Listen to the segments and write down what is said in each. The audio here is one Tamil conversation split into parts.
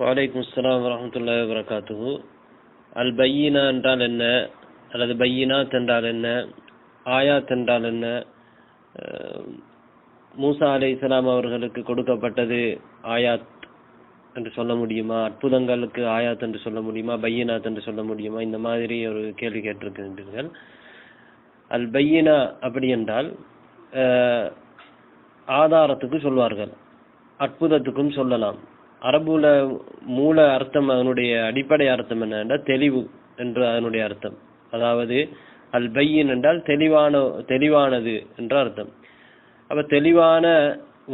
வலைக்கும் அஸ்லாம் வரமத்துல்லா வபரகாத்துஹு அல் பையினா என்றால் என்ன? அல்லது பையினாத் என்றால் என்ன? ஆயாத் என்றால் என்ன? மூசா மூசா இஸ்லாம் அவர்களுக்கு கொடுக்கப்பட்டது ஆயாத் என்று சொல்ல முடியுமா? அற்புதங்களுக்கு ஆயாத் என்று சொல்ல முடியுமா? பையினாத் என்று சொல்ல முடியுமா? இந்த மாதிரி ஒரு கேள்வி கேட்டிருக்கின்றீர்கள். அல் பையினா அப்படி என்றால் ஆதாரத்துக்கு சொல்வார்கள். அற்புதத்துக்கும் சொல்லலாம். அரபுல மூல அர்த்தம் அதனுடைய அடிப்படை அர்த்தம் என்னென்றால் தெளிவு என்று அதனுடைய அர்த்தம். அதாவது அல் பையின் என்றால் தெளிவான தெளிவானது என்ற அர்த்தம். அப்ப தெளிவான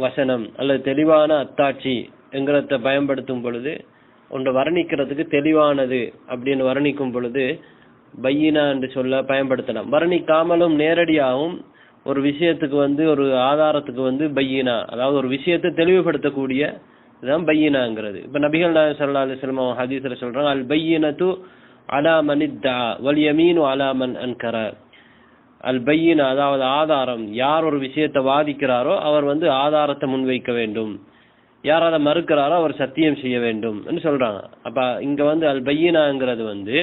வசனம் அல்லது தெளிவான அத்தாட்சி என்கிறத பயன்படுத்தும் பொழுது ஒன்றை வர்ணிக்கிறதுக்கு தெளிவானது அப்படின்னு வர்ணிக்கும் பொழுது பையினா என்று சொல்ல பயன்படுத்தலாம். வர்ணிக்காமலும் நேரடியாகவும் ஒரு விஷயத்துக்கு வந்து ஒரு ஆதாரத்துக்கு வந்து பையினா அதாவது ஒரு விஷயத்தை தெளிவுபடுத்தக்கூடிய இதுதான் பையினாங்கிறது. இப்போ நபிகள் நாயகம் சல்லா அலைஹி வஸல்லம் அவங்க ஹதீஸ்ல சொல்றாங்க அல் பையினத்து அலா மனித்தா இத்தா வல் யமீனு அலா மன் அன்கர. அல் பையினா அதாவது ஆதாரம் யார் ஒரு விஷயத்தை வாதிக்கிறாரோ அவர் வந்து ஆதாரத்தை முன்வைக்க வேண்டும். யார் அதை மறுக்கிறாரோ அவர் சத்தியம் செய்ய வேண்டும் என்று சொல்றாங்க. அப்ப இங்க வந்து அல் பையினாங்கிறது வந்து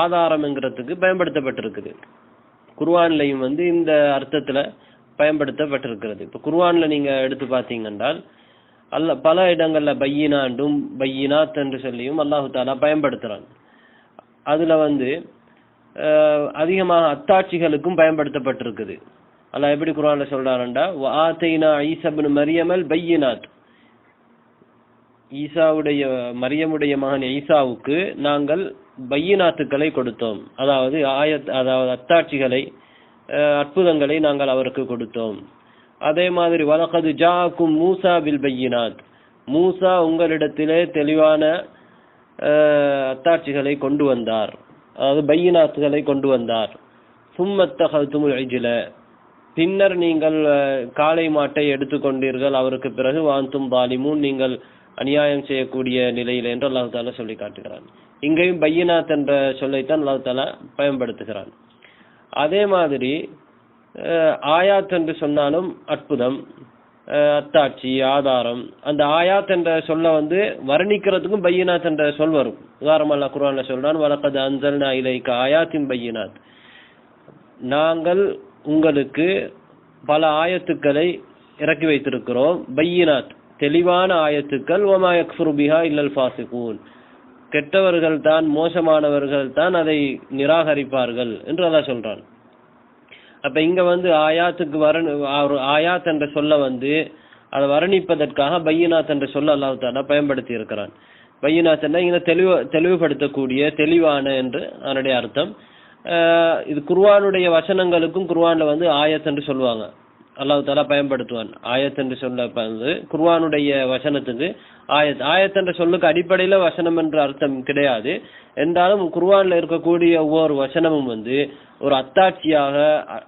ஆதாரம்ங்கிறதுக்கு பயன்படுத்தப்பட்டிருக்குது. குர்வான்லையும் வந்து இந்த அர்த்தத்துல பயன்படுத்தப்பட்டிருக்கிறது. இப்ப குர்வானில் நீங்க எடுத்து பார்த்தீங்கன்றால் அல்ல பல இடங்கள்ல பையினாண்டும் பையினாத் என்று சொல்லியும் அல்லாஹு தாலா பயன்படுத்துறான். அதுல வந்து அதிகமாக அத்தாட்சிகளுக்கும் பயன்படுத்தப்பட்டிருக்குது. அல்ல எப்படி குரான்ல சொல்றாருண்டா? ஆத்தைனா ஈசபின் மரியமல் பையினாத். ஈசாவுடைய மரியமுடைய மகன் ஈசாவுக்கு நாங்கள் பையினாத்துக்களை கொடுத்தோம். அதாவது ஆயத் அதாவது அத்தாட்சிகளை அற்புதங்களை நாங்கள் அவருக்கு கொடுத்தோம். அதே மாதிரி வலகது ஜாக்கும் மூசா பில் பையினாத். மூசா உங்களிடத்திலே தெளிவான அத்தாட்சிகளை கொண்டு வந்தார். அதாவது பையினாத்துகளை கொண்டு வந்தார். சும்மத்தகத்துமுல் ஐஜில பின்னர் நீங்கள் காளை மாட்டை எடுத்துக்கொண்டீர்கள் அவருக்கு பிறகு வாந்தும் பாலிமும் நீங்கள் அநியாயம் செய்யக்கூடிய நிலையில் என்று அல்லாஹு தாலா சொல்லி காட்டுகிறான். இங்கேயும் பையனாத் என்ற சொல்லைத்தான் அல்லாஹு தாலா பயன்படுத்துகிறான். அதே மாதிரி ஆயாத் என்று சொன்னாலும் அற்புதம் அத்தாட்சி ஆதாரம். அந்த ஆயாத் என்ற சொல்ல வந்து வர்ணிக்கிறதுக்கும் பையனாத் என்ற சொல் வரும். உதாரணம் அல்லாஹ் குர்ஆன்ல சொல்றான் வழக்கது அன்சல்னா இலைக்க ஆயாத்தின் பையனாத். நாங்கள் உங்களுக்கு பல ஆயத்துக்களை இறக்கி வைத்திருக்கிறோம். பையினாத் தெளிவான ஆயத்துக்கள் ஒமா அக்ஃபுருபிஹா இல்லல் ஃபாசிகூன். கெட்டவர்கள் தான் மோசமானவர்கள் தான் அதை நிராகரிப்பார்கள் என்று அதான் சொல்றான். அப்ப இங்க வந்து ஆயாத்துக்கு வர ஒரு ஆயாத் என்ற சொல்ல வந்து அதை வர்ணிப்பதற்காக பையினாத் என்ற சொல்ல அல்லாஹ் தாலா பயன்படுத்தி இருக்கிறான். பையினாத் என்ன இங்க தெளிவு தெளிவுபடுத்தக்கூடிய தெளிவான என்று அதனுடைய அர்த்தம். இது குர்வானுடைய வசனங்களுக்கும் குர்வான்ல வந்து ஆயத் என்று சொல்லுவாங்க. அல்லாஹு தாலா பயன்படுத்துவான். ஆயத் என்று சொல்ல வந்து வசனத்துக்கு ஆயத். ஆயத் என்ற சொல்லுக்கு அடிப்படையில வசனம் என்ற அர்த்தம் கிடையாது. என்றாலும் குர்வானில் இருக்கக்கூடிய ஒவ்வொரு வசனமும் வந்து ஒரு அத்தாட்சியாக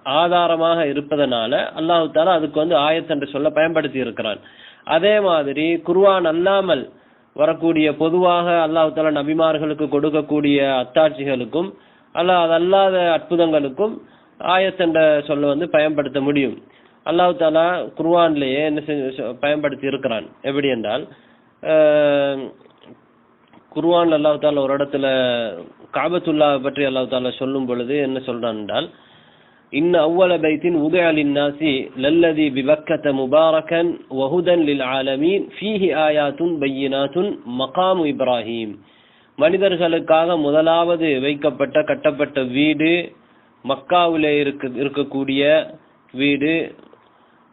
ஆதாரமாக இருப்பதனால அல்லாஹு தாலா அதுக்கு வந்து ஆயத் என்ற சொல்ல பயன்படுத்தி இருக்கிறான். அதே மாதிரி குர்வான் அல்லாமல் வரக்கூடிய பொதுவாக அல்லாஹு தாலா நபிமார்களுக்கு கொடுக்கக்கூடிய அத்தாட்சிகளுக்கும் அல்ல அதல்லாத அற்புதங்களுக்கும் ஆயத் என்ற சொல்ல வந்து பயன்படுத்த முடியும். அல்லாஹு தாலா குர்ஆன்லயே என்ன செஞ்சு பயன்படுத்தி இருக்கிறான். எப்படி என்றால் குர்வான் அல்லாஹு தாலா ஒரு இடத்துல காபத்துல்லா பற்றி அல்லாஹு தாலா சொல்லும் பொழுது என்ன சொல்றான் என்றால் இன்ன அவ்வள பைத்தின் உதய நாசி லல்லதி பிபக்கத முபாரகன் வஹுதன் லில் ஆலமீன் ஃபீஹி ஆயாத்துன் பையினாத்துன் மகாம் இப்ராஹிம். மனிதர்களுக்காக முதலாவது வைக்கப்பட்ட கட்டப்பட்ட வீடு மக்காவிலே இருக்க இருக்கக்கூடிய வீடு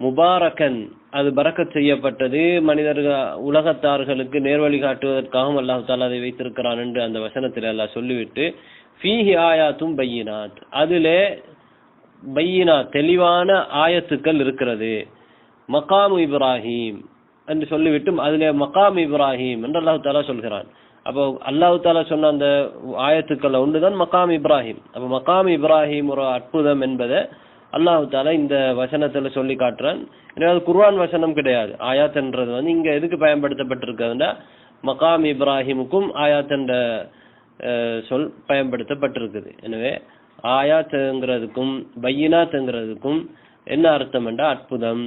முபாரக்கன். அது பரக்கத் செய்யப்பட்டது. மனிதர்கள் உலகத்தார்களுக்கு நேர்வழி காட்டுவதற்காகவும் அல்லாஹ் தாலா அதை வைத்திருக்கிறான் என்று அந்த வசனத்தில் அல்லாஹ் சொல்லிவிட்டு ஃபீஹி ஆயாத்தும் பையினாத். அதிலே பையினா தெளிவான ஆயத்துக்கள் இருக்கிறது. மகாமு இப்ராஹிம் என்று சொல்லிவிட்டு அதில் மகாம் இப்ராஹிம் என்று அல்லாஹு தாலா சொல்கிறான். அப்போ அல்லாஹ் தாலா சொன்ன அந்த ஆயத்துக்கள் ஒன்றுதான் மகாம் இப்ராஹிம் அப்போ மகாம் இப்ராஹிம் ஒரு அற்புதம் என்பதை அல்லாஹு தாலா இந்த வசனத்துல சொல்லி காட்டுறான். எனவே அது குர்வான் வசனம் கிடையாது. ஆயாத்ன்றது வந்து இங்க எதுக்கு பயன்படுத்தப்பட்டிருக்கிறதுனா மகாம் இப்ராஹிமுக்கும் ஆயாத் என்ற சொல் பயன்படுத்தப்பட்டிருக்குது. எனவே ஆயாத்துங்கிறதுக்கும் பையினாத்துங்கிறதுக்கும் என்ன அர்த்தம் என்றால் அற்புதம்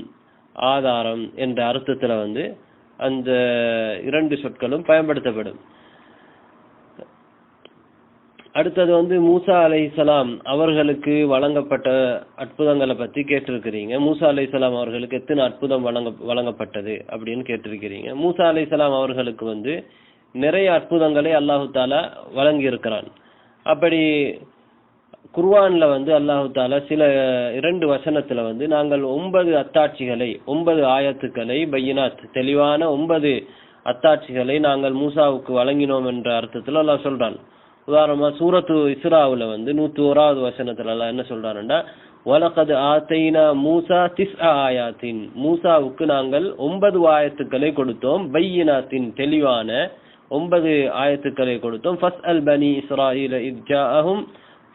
ஆதாரம் என்ற அர்த்தத்துல வந்து அந்த இரண்டு சொற்களும் பயன்படுத்தப்படும். அடுத்தது வந்து மூசா அலைஹிஸ்ஸலாம் அவர்களுக்கு வழங்கப்பட்ட அற்புதங்களை பத்தி கேட்டிருக்கிறீங்க. மூசா அலை சலாம் அவர்களுக்கு எத்தனை அற்புதம் வழங்க வழங்கப்பட்டது அப்படின்னு கேட்டிருக்கிறீங்க. மூசா அலை சலாம் அவர்களுக்கு வந்து நிறைய அற்புதங்களை அல்லாஹு தாலா வழங்கி இருக்கிறான் அப்படி குர்வானில் வந்து அல்லாஹு தாலா சில இரண்டு வசனத்தில் வந்து நாங்கள் ஒன்பது அத்தாட்சிகளை ஒன்பது ஆயத்துக்களை பையனாத் தெளிவான ஒன்பது அத்தாட்சிகளை நாங்கள் மூசாவுக்கு வழங்கினோம் என்ற அர்த்தத்தில் அல்லாஹ் சொல்கிறான் உதாரணமா சூரத்து இஸ்ராவுல வந்து நூத்தி ஓராவது வசனத்துல அல்லாஹ் என்ன சொல்றாருன்னா வலகது ஆத்தைனா மூசா திஸ் ஆயாத்தின் மூசாவுக்கு நாங்கள் ஒன்பது ஆயத்துக்களை கொடுத்தோம் பையினாத்தின் தெளிவான ஒன்பது ஆயத்துக்களை கொடுத்தோம் ஃபஸ் அல் பனி இஸ்ராயில இத் ஜாஅஹும்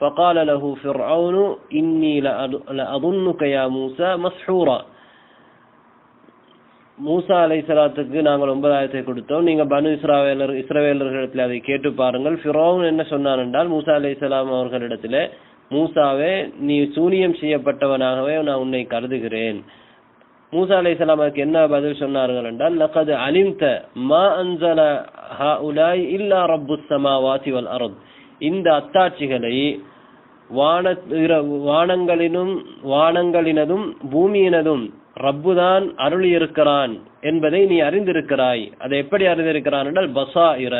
فقال له فرعون إني لأظ- لأظنك يا موسى مسحورا மூசா அலை சலாத்துக்கு நாங்கள் ஒன்பதாயிரத்தை கொடுத்தோம். நீங்க பனு இஸ்ராவேலர் இஸ்ரவேலர்களிடத்தில் அதை கேட்டு பாருங்கள். ஃபிரோன் என்ன சொன்னான் என்றால் மூசா அலை சலாம் அவர்களிடத்தில் மூசாவே நீ சூனியம் செய்யப்பட்டவனாகவே நான் உன்னை கருதுகிறேன். மூசா அலை அதுக்கு என்ன பதில் சொன்னார்கள் என்றால் லகது அலிம்த மா அன்சல ஹாஉலாய் இல்லா ரப்புஸ் ஸமாவாதி வல் இந்த அத்தாட்சிகளை வான வானங்களினும் வானங்களினதும் பூமியினதும் ரப்புதான் அருளி இருக்கிறான் என்பதை நீ அறிந்திருக்கிறாய். அதை எப்படி அறிந்திருக்கிறான் என்றால் பசா இர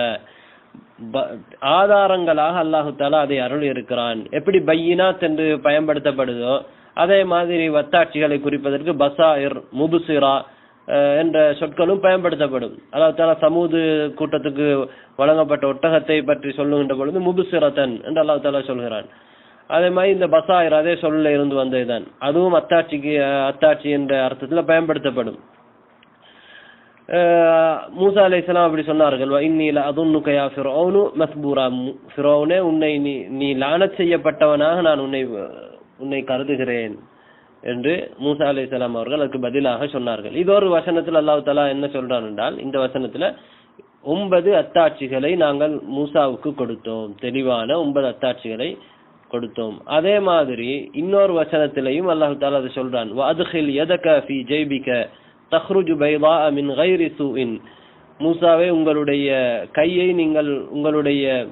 ஆதாரங்களாக அல்லாஹு தாலா அதை அருள் இருக்கிறான் எப்படி பையினாத் என்று பயன்படுத்தப்படுதோ அதே மாதிரி வத்தாட்சிகளை குறிப்பதற்கு பசாயிர் முபுசிரா என்ற சொற்களும் பயன்படுத்தப்படும். அல்லாஹ் தாலா சமூது கூட்டத்துக்கு வழங்கப்பட்ட ஒட்டகத்தை பற்றி சொல்லுகின்ற பொழுது முபுசிரத்தன் என்று அல்லாஹ் தாலா சொல்கிறான். அதே மாதிரி இந்த பசாயர் அதே சொல்ல இருந்து வந்ததுதான். அதுவும் அத்தாட்சிக்கு அத்தாட்சி என்ற அர்த்தத்துல பயன்படுத்தப்படும். அஹ், மூசா அலைஹிஸ்ஸலாம் அப்படி சொன்னார்கள் இன்னில அதுன்னுக்கையா ஃபிரோனு மஸ்பூரா. மு- உன்னை நீ நீ லானத் செய்யப்பட்டவனாக நான் உன்னை உன்னை கருதுகிறேன். என்று மூசா அலைஹிஸ்ஸலாம் அவர்கள் அதுக்கு பதிலாக சொன்னார்கள். இது ஒரு வசனத்தில் அல்லாஹ் தலா என்ன சொல்றான் என்றால் இந்த வசனத்துல ஒன்பது அத்தாட்சிகளை நாங்கள் மூசாவுக்கு கொடுத்தோம். தெளிவான ஒன்பது அத்தாட்சிகளை கொடுத்தோம். அதே மாதிரி இன்னொரு வசனத்திலையும் அல்லாஹ் தாலா அதை சொல்றான். வஅத்கில் யதக ஃபி ஜெய்பிக தஹ்ருஜு பைவா மின் கைரி சூஇன். மூசாவே உங்களுடைய கையை நீங்கள் உங்களுடைய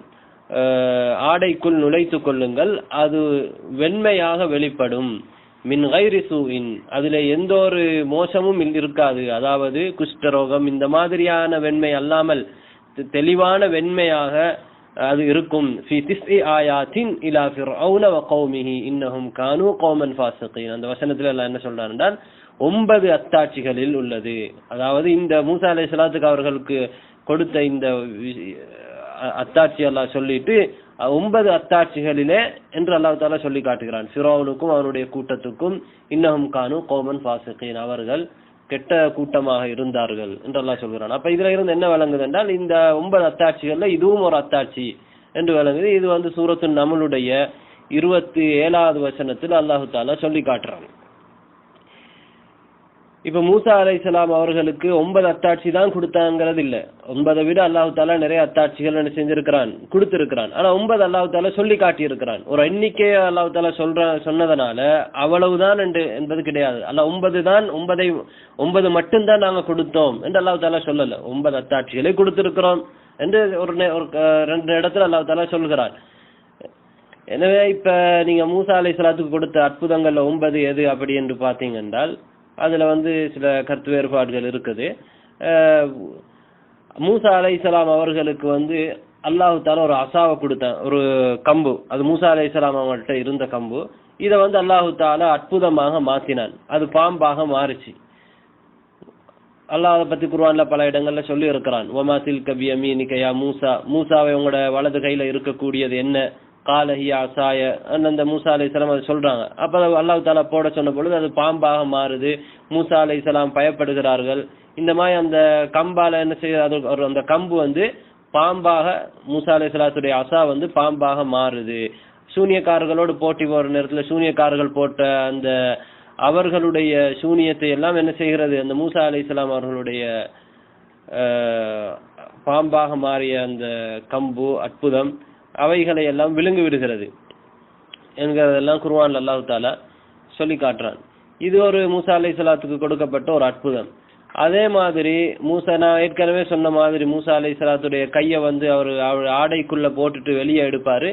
ஆடைக்குள் நுழைத்து கொள்ளுங்கள். அது வெண்மையாக வெளிப்படும். மின் கைரி சூஇன். அதுல எந்த ஒரு மோசமும் இருக்காது. அதாவது குஷ்டரோகம் இந்த மாதிரியான வெண்மை அல்லாமல் தெ- தெளிவான வெண்மையாக அது இருக்கும். ஃபி திஸ்இ ஆயாத்தின் இலா ஃபிர்அவுன வ கௌமிஹி இன்னஹும் கானு கௌமன் ஃபாசிகீன் அந்த வசனத்துல எல்லாம் என்ன சொல்றாரு என்றால் ஒன்பது அத்தாட்சிகளில் உள்ளது. அதாவது இந்த மூசா சலாத்துக்கு அவர்களுக்கு கொடுத்த இந்த வி- அத்தாட்சி எல்லாம் சொல்லிட்டு ஒன்பது அத்தாட்சிகளிலே என்று அல்லாஹ் தாலா சொல்லி காட்டுகிறான். ஃபிரௌனுக்கும் அவனுடைய கூட்டத்துக்கும் இன்னஹும் கானு கோமன் ஃபாசிகீன். அவர்கள் கெட்ட கூட்டமாக இருந்தார்கள் என்று அல்லாஹ் சொல்கிறான். அப்ப இதுல இருந்து என்ன விளங்குது என்றால் இந்த ஒன்பது அத்தாட்சிகள்ல இதுவும் ஒரு அத்தாட்சி என்று விளங்குது. இது வந்து சூரத்து நம்மளுடைய இருபத்தி ஏழாவது வசனத்தில் அல்லாஹு தாலா சொல்லி காட்டுறான். இப்ப மூசா அலைஹிஸ்ஸலாம் அவர்களுக்கு ஒன்பது அத்தாட்சி தான் கொடுத்தாங்கிறது இல்ல. ஒன்பதை விட அல்லாஹு தாலா நிறைய அத்தாட்சிகள் என்ன செஞ்சிருக்கிறான் கொடுத்திருக்கிறான். ஆனா ஒன்பது அல்லாஹு தாலா சொல்லி காட்டியிருக்கிறான். ஒரு எண்ணிக்கையை அல்லாஹு தாலா சொல்ற சொன்னதனால அவ்வளவுதான் என்று என்பது கிடையாது. அல்ல ஒன்பது தான் ஒன்பதை ஒன்பது மட்டும்தான் நாங்க கொடுத்தோம் என்று அல்லாஹு தாலா சொல்லல. ஒன்பது அத்தாட்சிகளை கொடுத்திருக்கிறோம் என்று ஒரு நே- ஒரு ரெண்டு இடத்துல அல்லாஹு தாலா சொல்கிறார். எனவே இப்ப நீங்க மூசா அலைஹிஸ்ஸலாத்துக்கு கொடுத்த அற்புதங்கள்ல ஒன்பது எது அப்படி என்று பாத்தீங்க என்றால் அதில் வந்து சில கருத்து வேறுபாடுகள் இருக்குது. மூசா அலை இஸ்லாம் அவர்களுக்கு வந்து அல்லாஹு ஒரு அசாவை கொடுத்தான் ஒரு கம்பு. அது மூசா அலைஹிஸ்ஸலாம் அவங்கள்ட்ட இருந்த கம்பு. இதை வந்து அல்லாஹு தாலா அற்புதமாக மாற்றினான் அது பாம்பாக மாறுச்சு. அல்லாஹ் பத்தி குர்ஆன்ல பல இடங்கள்ல சொல்லி இருக்கிறான் ஒமா கபி பியமீனிக மூசா. மூசாவை உங்களோட வலது கையில இருக்கக்கூடியது என்ன? காலஹி அசாய அந்த மூசா இஸ்லாம் அதை சொல்றாங்க. அப்ப அதை அல்லாஹ் தாலா போட சொன்ன பொழுது அது பாம்பாக மாறுது. மூசா அலைஹிஸ்ஸலாம் பயப்படுகிறார்கள். இந்த மாதிரி அந்த கம்பால என்ன செய்ய அது ஒரு அந்த கம்பு வந்து பாம்பாக மூசா அலைஹிஸ்ஸலாத்துடைய அசா வந்து பாம்பாக மாறுது. சூனியக்காரர்களோடு போட்டி போற நேரத்துல சூனியக்காரர்கள் போட்ட அந்த அவர்களுடைய சூனியத்தை எல்லாம் என்ன செய்கிறது? அந்த மூசா அலைஹிஸ்ஸலாம் அவர்களுடைய பாம்பாக மாறிய அந்த கம்பு அற்புதம். அவைகளை எல்லாம் விழுங்கி விடுகிறது என்கிறதெல்லாம் குருவான் அல்லாஹு தாலா சொல்லி காட்டுறான். இது ஒரு மூசா அலைஹிஸ்ஸலாத்துக்கு கொடுக்கப்பட்ட ஒரு அற்புதம். அதே மாதிரி மூசா நான் ஏற்கனவே சொன்ன மாதிரி மூசா அலை சலாத்துடைய கையை வந்து அவர் அவர் ஆடைக்குள்ள போட்டுட்டு வெளியே எடுப்பாரு.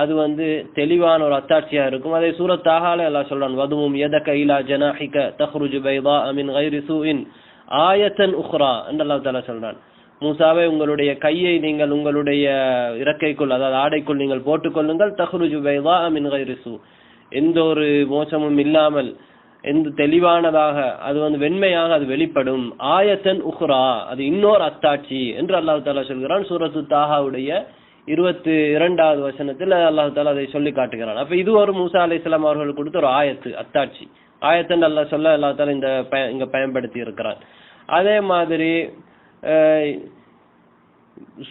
அது வந்து தெளிவான ஒரு அத்தாட்சியா இருக்கும். அதே சூரத்தாகால எல்லாம் சொல்றான் வதுவும் எதக்க இலா ஜனாஹிக தஹ்ருஜு பைதா அமின் கைரி சூஇன். ஆயத்தன் உஹ்ரா என்று அல்லாஹ் தாலா சொல்றான். மூசாவே உங்களுடைய கையை நீங்கள் உங்களுடைய இறக்கைக்குள் அதாவது ஆடைக்குள் நீங்கள் போட்டுக்கொள்ளுங்கள் தஹ்ருஜு பைதா மின் கைரி எந்த ஒரு மோசமும் இல்லாமல் எந்த தெளிவானதாக அது வந்து வெண்மையாக அது வெளிப்படும். ஆயத்தன் உஹ்ரா அது இன்னொரு அத்தாட்சி என்று அல்லாஹு தாலா சொல்கிறான். சூரத்து தாகாவுடைய இருபத்தி இரண்டாவது வசனத்தில் அல்லாஹு தாலா அதை சொல்லி காட்டுகிறான். அப்ப இது ஒரு மூசா அலி இஸ்லாம் அவர்கள் கொடுத்த ஒரு ஆயத்து அத்தாட்சி. ஆயத்தன் அல்லாஹ் சொல்ல அல்லாஹ் தாலா இந்த பய- இங்க பயன்படுத்தி இருக்கிறான். அதே மாதிரி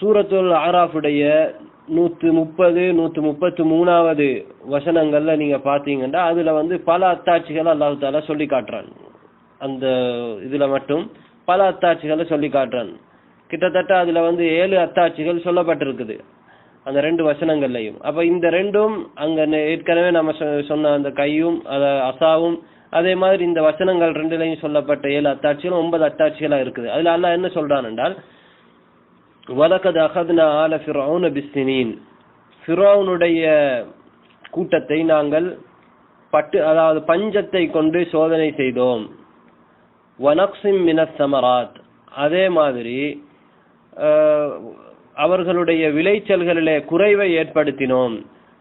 சூரத்துல் ஆராஃபுடைய நூற்று முப்பது நூற்று முப்பத்து மூணாவது வசனங்கள்ல நீங்க பாத்தீங்கன்னா அதுல வந்து பல அத்தாட்சிகளை அல்லாஹு தாலா சொல்லி காட்டுறான். அந்த இதுல மட்டும் பல அத்தாட்சிகளை சொல்லி காட்டுறான். கிட்டத்தட்ட அதுல வந்து ஏழு அத்தாட்சிகள் சொல்லப்பட்டிருக்குது. அந்த ரெண்டு வசனங்கள்லையும். அப்ப இந்த ரெண்டும் அங்க ஏற்கனவே நம்ம சொ- சொன்ன அந்த கையும் அத அசாவும் அதே மாதிரி இந்த வசனங்கள் ரெண்டுலையும் சொல்லப்பட்ட ஏழு அத்தாட்சிகளும் ஒன்பது அத்தாட்சிகளா இருக்குது. அதுல அல்லா என்ன சொல்றான் என்றால் வலக்கது அகதுனா ஆல ஃபிரௌன பிஸ்னின் ஃபிரௌனுடைய கூட்டத்தை நாங்கள் பட்டு அதாவது பஞ்சத்தை கொண்டு சோதனை செய்தோம். வனக்சிம் மின சமராத். அதே மாதிரி அவர்களுடைய விளைச்சல்களிலே குறைவை ஏற்படுத்தினோம்.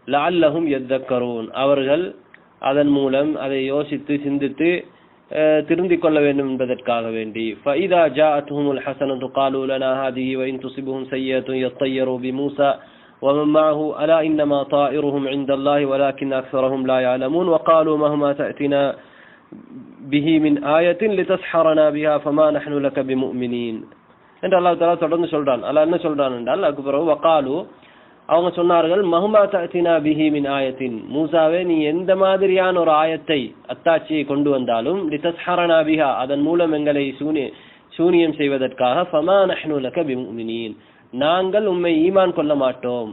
லஅல்லஹும் எத்தக்கரூன் அவர்கள் அதன் மூலம் அதை யோசித்து சிந்தித்து அஹ், திருந்திக் கொள்ள வேண்டும் என்பதற்காக வேண்டி فَإِذَا جَاءَتْهُمُ الْحَسَنَةُ قَالُوا لَنَا هَذِهِ وَإِن تُصِبْهُمْ سَيِّئَةٌ يَطَّيَّرُوا بِمُوسَى ومن معه ألا إنما طائرهم عند الله ولكن أكثرهم لا يعلمون وقالوا مهما تأتنا به من آية لتسحرنا بها فما نحن لك بمؤمنين என்று அல்லாஹ் தஆலா தொடர்ந்து சொல்றான் அல்லாஹ் என்ன சொல்றான் என்றால் அதுக்கு பிறகு வகாலு அவங்க சொன்னார்கள் மஹுமா தஅத்தினா பிஹி மின் ஆயத்தின். மூசாவே நீ எந்த மாதிரியான ஒரு ஆயத்தை அத்தாட்சியை கொண்டு வந்தாலும் லிதஸ்ஹரனா பிஹா அதன் மூலம் எங்களை சூனிய சூனியம் செய்வதற்காக ஃபமா நஹ்னு லக பிமுமினீன். நாங்கள் உம்மை ஈமான் கொள்ள மாட்டோம்.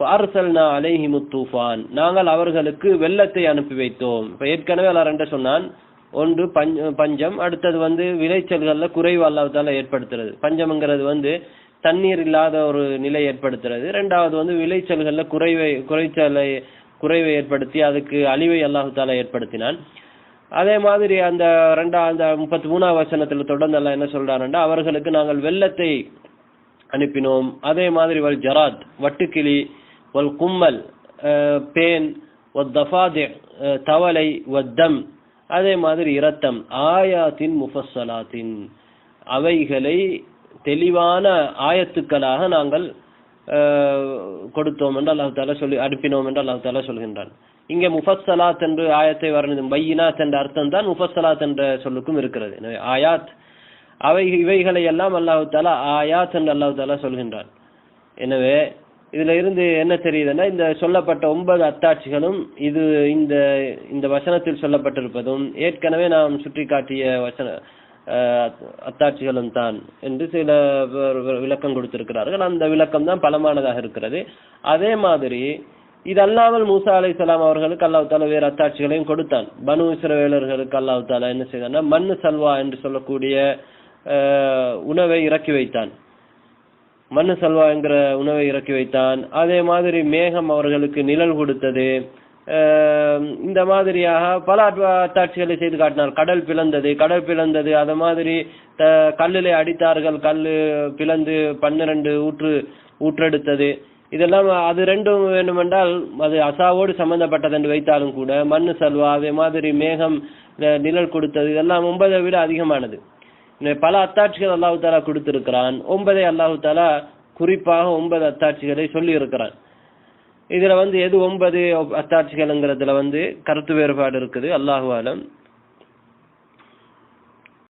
பார்சல்னா அலைஹிமு தூஃபான். நாங்கள் அவர்களுக்கு வெள்ளத்தை அனுப்பி வைத்தோம். இப்போ ஏற்கனவே அல்ல ரெண்ட சொன்னான் ஒன்று பஞ்சம் அடுத்தது வந்து விளைச்சல்களில் குறைவு அல்லாஹ்தால ஏற்படுத்துறது. பஞ்சம்ங்கிறது வந்து தண்ணீர் இல்லாத ஒரு நிலை ஏற்படுத்துறது. ரெண்டாவது வந்து விளைச்சல்கள்ல குறைவை குறைச்சலை குறைவை ஏற்படுத்தி அதுக்கு அழிவை அல்லாஹு தாலா ஏற்படுத்தினான். அதே மாதிரி அந்த ரெண்டா அந்த முப்பத்தி மூணாவது வசனத்துல தொடர்ந்து என்ன சொல்றாருன்னா அவர்களுக்கு நாங்கள் வெள்ளத்தை அனுப்பினோம். அதே மாதிரி வல் ஜராத் வட்டுக்கிளி வல் கும்மல் பேன் வத் தஃபாதி தவளை வத்தம் அதே மாதிரி இரத்தம் ஆயாத்தின் முஃபஸ்ஸலாத்தின். அவைகளை தெளிவான ஆயத்துக்களாக நாங்கள் அஹ், கொடுத்தோம் என்று அல்லாஹ் தாலா சொல்லி அனுப்பினோம் என்று அல்லாஹ் தாலா சொல்கின்றான். இங்க முஃபஸ்ஸலாத் என்று ஆயத்தை வர்ணிக்கும் பையினாத் என்ற அர்த்தம் தான் முஃபஸ்ஸலாத் என்ற சொல்லுக்கும் இருக்கிறது. எனவே ஆயாத் அவை இவைகளை எல்லாம் அல்லாஹு தாலா ஆயாத் என்று அல்லாஹு தாலா சொல்கின்றான். எனவே இதுல இருந்து என்ன தெரியுதுன்னா இந்த சொல்லப்பட்ட ஒன்பது அத்தாட்சிகளும் இது இந்த இந்த வசனத்தில் சொல்லப்பட்டிருப்பதும் ஏற்கனவே நாம் சுட்டிக்காட்டிய வசன அத்தாட்சிகளும் தான் என்று சில விளக்கம் கொடுத்திருக்கிறார்கள். அந்த விளக்கம் தான் பலமானதாக இருக்கிறது. அதே மாதிரி இதல்லாமல் மூசா அலை அலைஹிஸ்ஸலாம் அவர்களுக்கு அல்லாஹ் தாலா வேறு அத்தாட்சிகளையும் கொடுத்தான். பனு இஸ்ரவேலர்களுக்கு அல்லாஹ் தாலா என்ன செய்தான்னா மண்ணு சல்வா என்று சொல்லக்கூடிய உணவை இறக்கி வைத்தான். மண்ணு சல்வா என்கிற உணவை இறக்கி வைத்தான். அதே மாதிரி மேகம் அவர்களுக்கு நிழல் கொடுத்தது. இந்த மாதிரியாக பல அத்தாட்சிகளை செய்து காட்டினார். கடல் பிளந்தது கடல் பிளந்தது அது மாதிரி த- கல்லிலே அடித்தார்கள் கல் பிளந்து பன்னிரண்டு ஊற்று ஊற்றெடுத்தது. இதெல்லாம் அது ரெண்டும் வேண்டுமென்றால் அது அசாவோடு சம்பந்தப்பட்டது என்று வைத்தாலும் கூட மண்ணு சல்வா அதே மாதிரி மேகம் நிழல் கொடுத்தது இதெல்லாம் ஒன்பதை விட அதிகமானது. பல அத்தாட்சிகள் அல்லாஹு தாலா கொடுத்திருக்கிறான். ஒன்பதை அல்லாஹு தாலா குறிப்பாக ஒன்பது அத்தாட்சிகளை சொல்லி இருக்கிறான் இதுல வந்து எது ஒன்பது அத்தாட்சிகள்ங்கிறதுல வந்து கருத்து வேறுபாடு இருக்குது. அல்லாஹு ஆலம்.